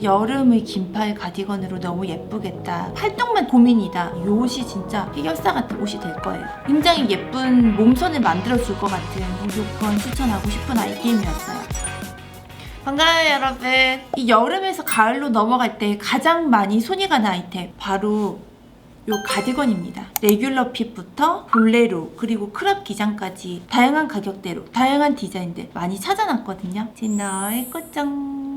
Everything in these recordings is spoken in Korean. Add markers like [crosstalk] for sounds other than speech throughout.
여름의 긴팔 가디건으로 너무 예쁘겠다. 활동만 고민이다. 이 옷이 진짜 해결사 같은 옷이 될 거예요. 굉장히 예쁜 몸선을 만들어줄 것 같은 무조건 추천하고 싶은 아이템이었어요. 반가워요 여러분. 이 여름에서 가을로 넘어갈 때 가장 많이 손이 가는 아이템 바로 요 가디건입니다. 레귤러 핏부터 볼레로 그리고 크롭 기장까지 다양한 가격대로 다양한 디자인들 많이 찾아놨거든요. 제 너의 꽃장.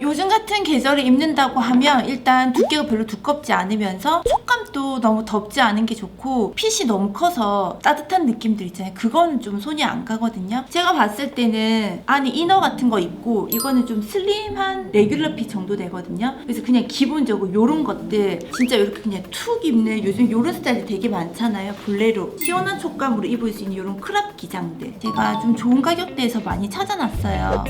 요즘 같은 계절에 입는다고 하면 일단 두께가 별로 두껍지 않으면서 촉감도 너무 덥지 않은 게 좋고 핏이 너무 커서 따뜻한 느낌들 있잖아요. 그거는 좀 손이 안 가거든요. 제가 봤을 때는 안에 이너 같은 거 입고 이거는 좀 슬림한 레귤러 핏 정도 되거든요. 그래서 그냥 기본적으로 요런 것들 진짜 이렇게 그냥 툭 입는 요즘 요런 스타일 되게 많잖아요. 볼레로 시원한 촉감으로 입을 수 있는 요런 크롭 기장들 제가 좀 좋은 가격대에서 많이 찾아놨어요.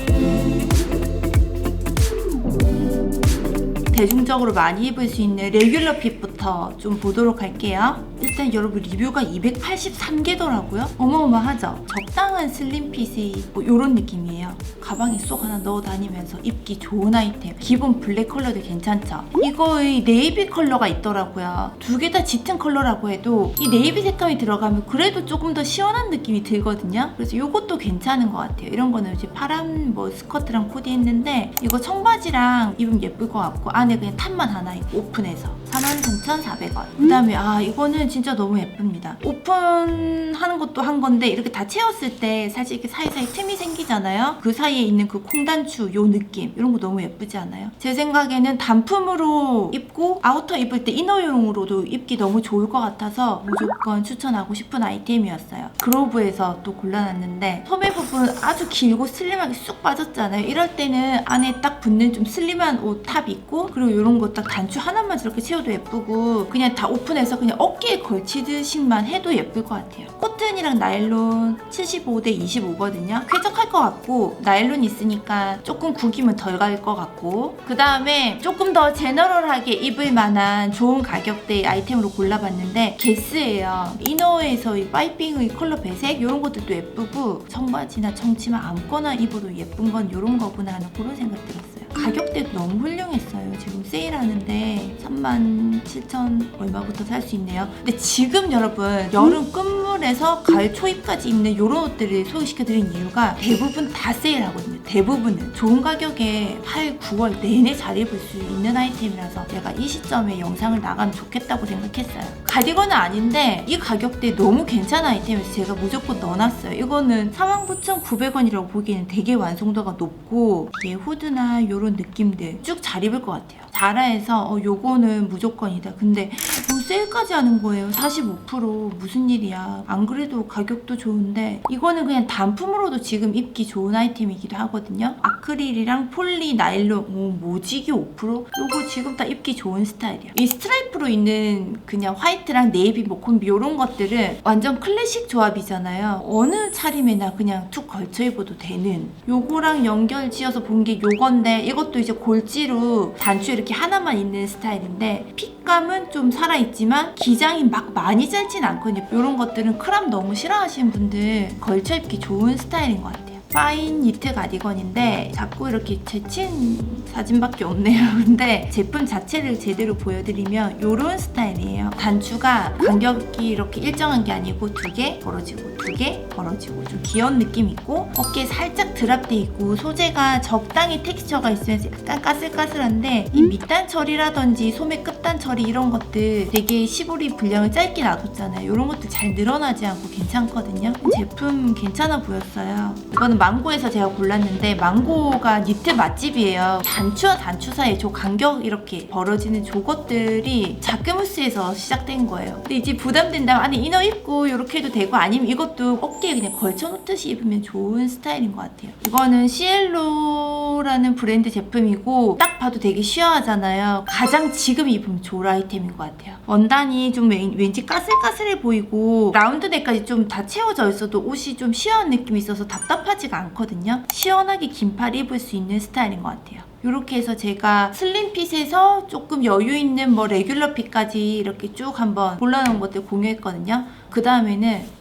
대중적으로 많이 입을 수 있는 레귤러 핏부터 좀 보도록 할게요. 일단 여러분 리뷰가 283개더라고요. 어마어마하죠? 적당한 슬림 핏이 뭐 이런 느낌이에요. 가방에 쏙 하나 넣어 다니면서 입기 좋은 아이템. 기본 블랙 컬러도 괜찮죠? 이거의 네이비 컬러가 있더라고요. 두 개 다 짙은 컬러라고 해도 이 네이비 색감이 들어가면 그래도 조금 더 시원한 느낌이 들거든요. 그래서 이것도 괜찮은 것 같아요. 이런 거는 이제 파란 뭐 스커트랑 코디 했는데 이거 청바지랑 입으면 예쁠 것 같고 안에 그냥 탑만 하나 있고 오픈해서 43,400원. 그 다음에 아 이거는 진짜 너무 예쁩니다. 오픈하는 것도 한 건데 이렇게 다 채웠을 때 사실 이렇게 사이사이 틈이 생기잖아요. 그 사이에 있는 그 콩단추 요 느낌 이런 거 너무 예쁘지 않아요? 제 생각에는 단품으로 입고 아우터 입을 때 이너용으로도 입기 너무 좋을 것 같아서 무조건 추천하고 싶은 아이템이었어요. 그로브에서 또 골라놨는데 소매 부분 아주 길고 슬림하게 쑥 빠졌잖아요. 이럴 때는 안에 딱 붙는 좀 슬림한 옷 탑 있고 그리고 이런 거 딱 단추 하나만 저렇게 채워 도 예쁘고 그냥 다 오픈해서 그냥 어깨에 걸치듯이만 해도 예쁠 것 같아요. 코튼이랑 나일론 75대 25거든요. 쾌적할 것 같고 나일론 있으니까 조금 구기면 덜 갈 것 같고 그 다음에 조금 더 제너럴하게 입을 만한 좋은 가격대의 아이템으로 골라봤는데 게스예요. 이너에서 이 파이핑의 컬러 배색 이런 것들도 예쁘고 청바지나 청치마 아무거나 입어도 예쁜 건 이런 거구나 하는 그런 생각 들었어요. 가격대도 너무 훌륭했어요. 지금 세일하는데 37,000 얼마부터 살 수 있네요. 근데 지금 여러분 여름 끝물에서 가을 초입까지 입는 이런 옷들을 소개시켜드린 이유가 대부분 다 세일하거든요. 대부분은 좋은 가격에 8, 9월 내내 잘 입을 수 있는 아이템이라서 제가 이 시점에 영상을 나가면 좋겠다고 생각했어요. 가디건은 아닌데 이 가격대 너무 괜찮은 아이템에서 제가 무조건 넣어놨어요. 이거는 49,900원이라고 보기에는 되게 완성도가 높고 이게 후드나 이런 느낌들 쭉 잘 입을 것 같아요. 자라에서 어, 요거는 무조건이다. 근데 뭐 세일까지 하는 거예요. 45% 무슨 일이야. 안 그래도 가격도 좋은데 이거는 그냥 단품으로도 지금 입기 좋은 아이템이기도 하거든요. 아크릴이랑 폴리 나일론 오, 모지기 5% 요거 지금 다 입기 좋은 스타일이야. 이 스트라이프로 있는 그냥 화이트랑 네이비 뭐 요런 것들은 완전 클래식 조합이잖아요. 어느 차림에나 그냥 툭 걸쳐 입어도 되는 요거랑 연결 지어서 본 게 요건데 이것도 이제 골지로 단추 이렇게 하나만 있는 스타일인데 핏감은 좀 살아있지만 기장이 막 많이 짧진 않거든요. 이런 것들은 크랍 너무 싫어하시는 분들 걸쳐 입기 좋은 스타일인 것 같아요. 파인 니트 가디건인데 자꾸 이렇게 제친 사진밖에 없네요. [laughs] 근데 제품 자체를 제대로 보여드리면 이런 스타일이에요. 단추가 간격이 이렇게 일정한 게 아니고 두 개 벌어지고 두 개 벌어지고 좀 귀여운 느낌 있고 어깨 살짝 드랍돼 있고 소재가 적당히 텍스처가 있으면서 약간 까슬까슬한데 이 밑단 처리라든지 소매 끝단 처리 이런 것들 되게 시보리 분량을 짧게 놔뒀잖아요. 이런 것도 잘 늘어나지 않고 괜찮거든요. 제품 괜찮아 보였어요. 이거는 망고에서 제가 골랐는데 망고가 니트 맛집이에요. 단추와 단추 사이에 저 간격 이렇게 벌어지는 저것들이 자크무스에서 시작된 거예요. 근데 이제 부담된다면 안에 이너 입고 이렇게 해도 되고 아니면 이것도 어깨에 그냥 걸쳐놓듯이 입으면 좋은 스타일인 것 같아요. 이거는 시엘로라는 브랜드 제품이고 딱 봐도 되게 쉬어하잖아요. 가장 지금 입으면 좋을 아이템인 것 같아요. 원단이 좀 왠, 왠지 까슬까슬해 보이고 라운드 넥까지 좀 다 채워져 있어도 옷이 좀 시원한 느낌이 있어서 답답하지 가 않거든요. 시원하게 긴팔 입을 수 있는 스타일인 것 같아요. 이렇게 해서 제가 슬림핏에서 조금 여유 있는 뭐 레귤러 핏까지 이렇게 쭉 한번 골라놓은 것들 공유했거든요. 그 다음에는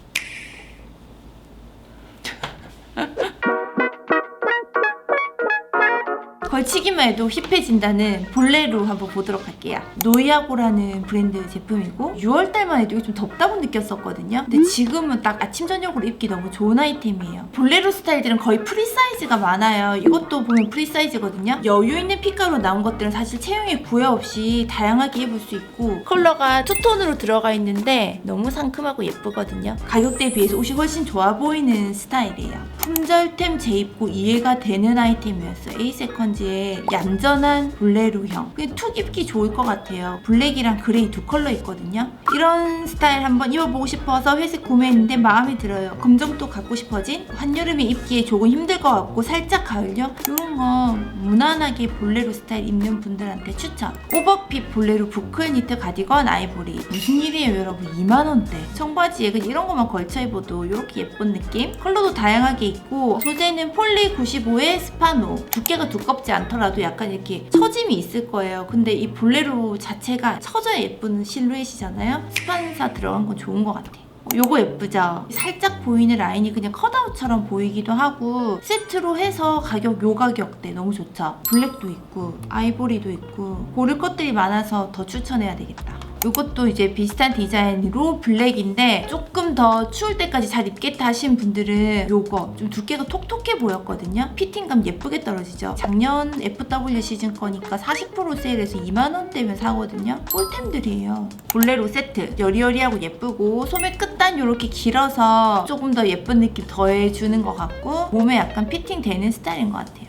걸치기만 해도 힙해진다는 볼레로 한번 보도록 할게요. 노이아고라는 브랜드 제품이고 6월달만 해도 이게 좀 덥다고 느꼈었거든요. 근데 지금은 딱 아침 저녁으로 입기 너무 좋은 아이템이에요. 볼레로 스타일들은 거의 프리 사이즈가 많아요. 이것도 보면 프리 사이즈거든요. 여유 있는 핏가루 나온 것들은 사실 체형에 구애 없이 다양하게 입을 수 있고 컬러가 투톤으로 들어가 있는데 너무 상큼하고 예쁘거든요. 가격대에 비해서 옷이 훨씬 좋아 보이는 스타일이에요. 품절템 재입고 이해가 되는 아이템이었어요. 에이세컨즈 의 얌전한 볼레로형. 그냥 툭 입기 좋을 것 같아요. 블랙이랑 그레이 두 컬러 있거든요. 이런 스타일 한번 입어보고 싶어서 회색 구매했는데 마음에 들어요. 검정도 갖고 싶어진 한여름에 입기에 조금 힘들 것 같고 살짝 가을요? 이런 거 무난하게 볼레로 스타일 입는 분들한테 추천. 오버핏 볼레로 부클 니트 가디건 아이보리. 무슨 일이에요 여러분 2만원대. 청바지에 그냥 이런 것만 걸쳐 입어도 이렇게 예쁜 느낌? 컬러도 다양하게 있고 소재는 폴리 95의 스파노. 두께가 두껍지 않 더라도 약간 이렇게 처짐이 있을 거예요. 근데 이 볼레로 자체가 처져야 예쁜 실루엣이잖아요. 스판사 들어간 건 좋은 것 같아요. 요거 예쁘죠? 살짝 보이는 라인이 그냥 컷아웃처럼 보이기도 하고 세트로 해서 가격 요 가격대 너무 좋죠? 블랙도 있고 아이보리도 있고 고를 것들이 많아서 더 추천해야 되겠다. 이것도 이제 비슷한 디자인으로 블랙인데 조금 더 추울 때까지 잘 입겠다 하신 분들은 요거 좀 두께가 톡톡해 보였거든요. 피팅감 예쁘게 떨어지죠. 작년 FW 시즌 거니까 40% 세일해서 2만원대면 사거든요. 꿀템들이에요. 볼레로 세트 여리여리하고 예쁘고 소매 끝단 이렇게 길어서 조금 더 예쁜 느낌 더해주는 것 같고 몸에 약간 피팅 되는 스타일인 것 같아요.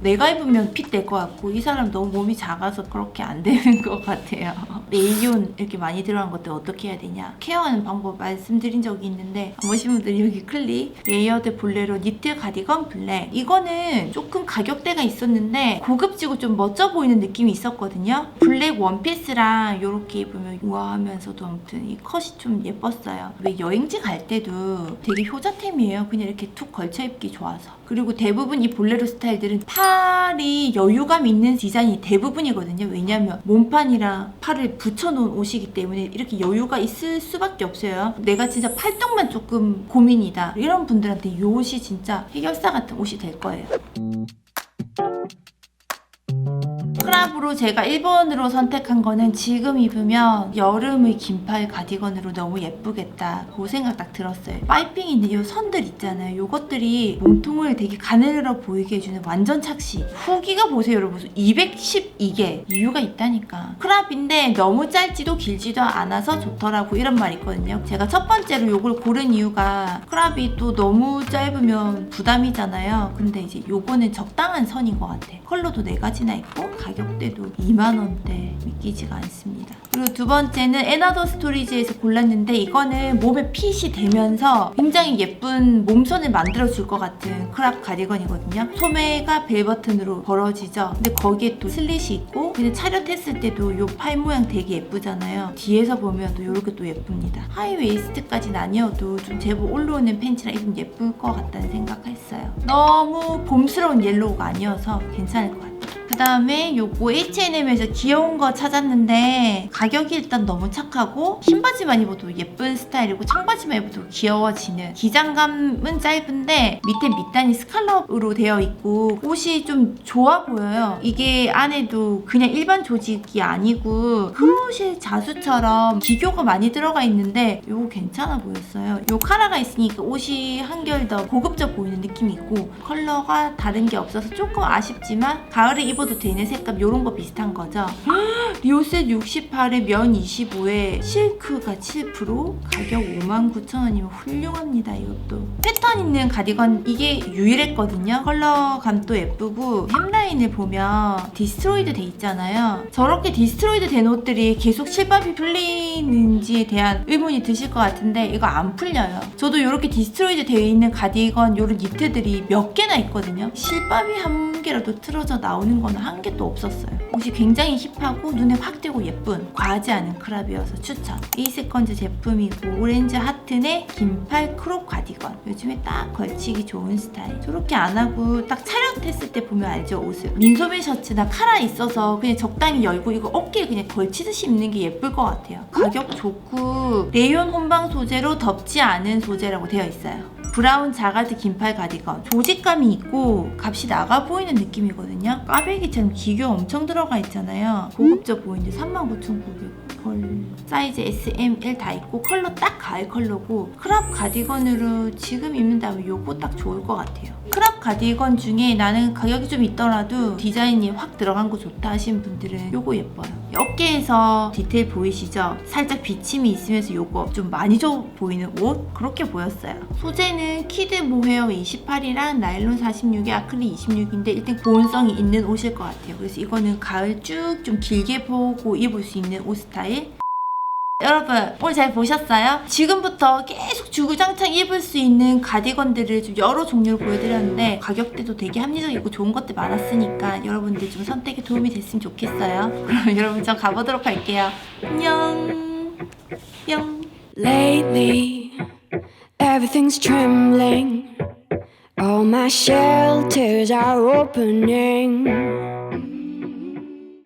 내가 입으면 fit 될것 같고 이 사람 너무 몸이 작아서 그렇게 안 되는 것 같아요. [laughs] 레이온 이렇게 많이 들어간 것들 어떻게 해야 되냐? 케어하는 방법 말씀드린 적이 있는데 안 보신 분들 여기 클릭 레이어드 볼레로 니트 가디건 블랙 이거는 조금 가격대가 있었는데 고급지고 좀 멋져 보이는 느낌이 있었거든요. 블랙 원피스랑 이렇게 입으면 우아하면서도 아무튼 이 컷이 좀 예뻤어요. 왜 여행지 갈 때도 되게 효자템이에요. 그냥 이렇게 툭 걸쳐 입기 좋아서. 그리고 대부분 이 볼레로 스타일들은 팔이 여유감 있는 디자인이 대부분이거든요. 왜냐면 몸판이랑 팔을 붙여놓은 옷이기 때문에 이렇게 여유가 있을 수밖에 없어요. 내가 진짜 팔뚝만 조금 고민이다. 이런 분들한테 이 옷이 진짜 해결사 같은 옷이 될 거예요. 크랍으로 제가 1번으로 선택한 거는 지금 입으면 여름의 긴팔 가디건으로 너무 예쁘겠다 그 생각 딱 들었어요. 파이핑 있는 이 선들 있잖아요. 요것들이 몸통을 되게 가늘어 보이게 해주는 완전 착시. 후기가 보세요 여러분. 212개 이유가 있다니까. 크랍인데 너무 짧지도 길지도 않아서 좋더라고 이런 말 있거든요. 제가 첫 번째로 요걸 고른 이유가 크랍이 또 너무 짧으면 부담이잖아요. 근데 이제 요거는 적당한 선인 것 같아. 컬러도 네 가지나 있고 가격대도 2만원대 믿기지가 않습니다. 그리고 두 번째는 에나더 스토리지에서 골랐는데 이거는 몸에 핏이 되면서 굉장히 예쁜 몸선을 만들어줄 것 같은 크랍 가디건이거든요. 소매가 벨 버튼으로 벌어지죠. 근데 거기에 또 슬릿이 있고 근데 차렷했을 때도 이 팔 모양 되게 예쁘잖아요. 뒤에서 보면 또 이렇게 또 예쁩니다. 하이웨이스트까지는 아니어도 좀 제법 올라오는 팬츠랑 입으면 예쁠 것 같다는 생각했어요. 너무 봄스러운 옐로우가 아니어서 괜찮을 것 같아요. 그 다음에 요거 H&M에서 귀여운 거 찾았는데 가격이 일단 너무 착하고 신바지만 입어도 예쁜 스타일이고 청바지만 입어도 귀여워지는 기장감은 짧은데 밑에 밑단이 스칼럽으로 되어 있고 옷이 좀 좋아 보여요. 이게 안에도 그냥 일반 조직이 아니고 크로셰 자수처럼 기교가 많이 들어가 있는데 요거 괜찮아 보였어요. 요 카라가 있으니까 옷이 한결 더 고급져 보이는 느낌이 있고 컬러가 다른 게 없어서 조금 아쉽지만 가을에 입어 도 되는 색감 요런 거 비슷한 거죠? [gasps] 리오셋 68에 면 25에 실크가 7% 가격 59,000원이면 훌륭합니다 이것도. 패턴 있는 가디건 이게 유일했거든요. 컬러감도 예쁘고 햄라인을 보면 디스트로이드 돼 있잖아요. 저렇게 디스트로이드 된 옷들이 계속 실밥이 풀리는지에 대한 의문이 드실 것 같은데 이거 안 풀려요. 저도 이렇게 디스트로이드 되어 있는 가디건 요런 니트들이 몇 개나 있거든요. 실밥이 한 개라도 틀어져 나오는 거는 한 개도 없었어요. 옷이 굉장히 힙하고 눈에 확 띄고 예쁜 과하지 않은 크랍이어서 추천. 에이세컨즈 제품이고 오렌지 하튼의 긴팔 크롭 가디건. 요즘에 딱 걸치기 좋은 스타일. 저렇게 안 하고 딱 차렷했을 때 보면 알죠 옷을. 민소매 셔츠나 카라 있어서 그냥 적당히 열고 이거 어깨에 그냥 걸치듯이 입는 게 예쁠 것 같아요. 가격 좋고 레이온 혼방 소재로 덥지 않은 소재라고 되어 있어요 브라운 자가드 긴팔 가디건. 조직감이 있고 값이 나가 보이는 느낌이거든요. 까베기처럼 기교 엄청 들어가 있잖아요. 고급져 보이는데 39,900헐 사이즈 S, M, L 다 있고 컬러 딱 가을 컬러고 크롭 가디건으로 지금 입는다면 요거 딱 좋을 것 같아요. 크롭 가디건 중에 나는 가격이 좀 있더라도 디자인이 확 들어간 거 좋다 하시는 분들은 요거 예뻐요 어깨에서 디테일 보이시죠? 살짝 비침이 있으면서 요거 좀 많이 줘 보이는 옷? 그렇게 보였어요. 소재는 키드 모헤어 28이랑 나일론 46에 아크릴 26인데 일단 보온성이 있는 옷일 것 같아요. 그래서 이거는 가을 쭉 좀 길게 보고 입을 수 있는 옷 스타일 여러분 오늘 잘 보셨어요? 지금부터 계속 주구장창 입을 수 있는 가디건들을 좀 여러 종류를 보여드렸는데 가격대도 되게 합리적이고 좋은 것들 많았으니까 여러분들 좀 선택에 도움이 됐으면 좋겠어요 [laughs] 그럼 여러분 저 가보도록 할게요 안녕 뿅 Lately, everything's trembling. All my shelters are opening.